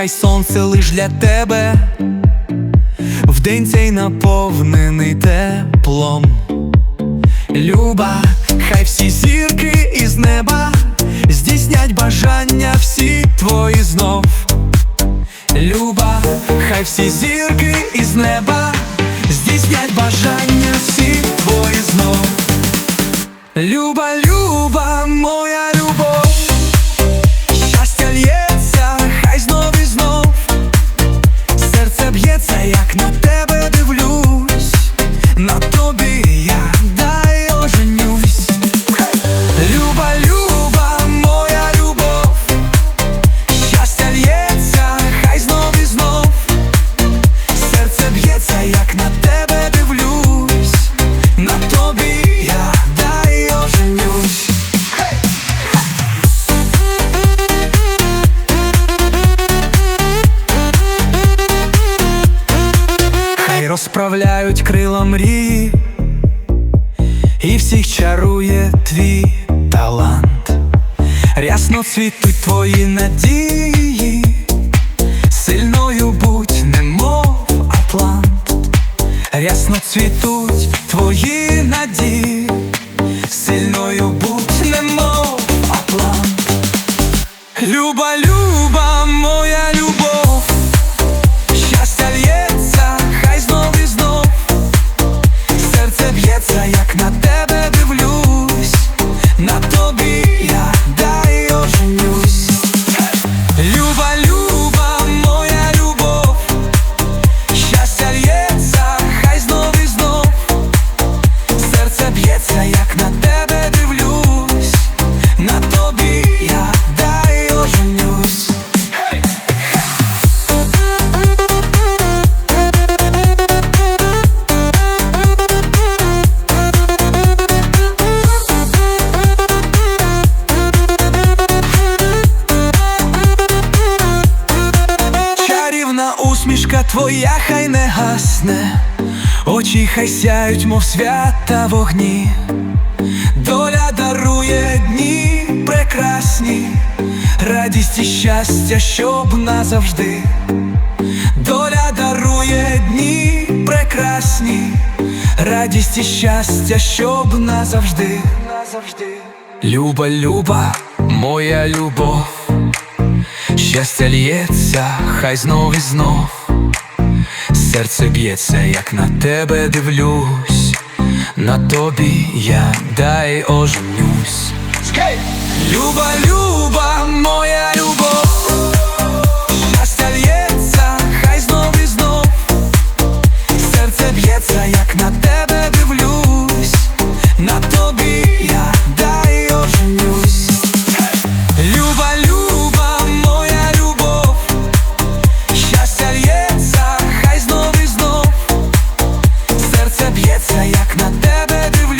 хай сонце лиш для тебе, вдень цей наповнений теплом. Люба, хай всі зірки із неба здійснять бажання всі твої знов. Люба, хай всі зірки розправляють крила мрії, і всіх чарує твій талант, рясно цвітуть твої надії, сильною будь, немов Атлант, рясно цвітуть твої усмішка твоя хай не гасне, очі хай сяють, мов свята вогні. Доля дарує дні прекрасні, радість і щастя, щоб назавжди. Доля дарує дні прекрасні, радість і щастя, щоб назавжди. назавжди. Люба, люба, моя любов. Щастя лється, хай знов і знов. Серце б'ється, як на тебе дивлюсь, на тобі я дай оженюсь. Люба, люба, моя любов, я як на тебе дивлюсь.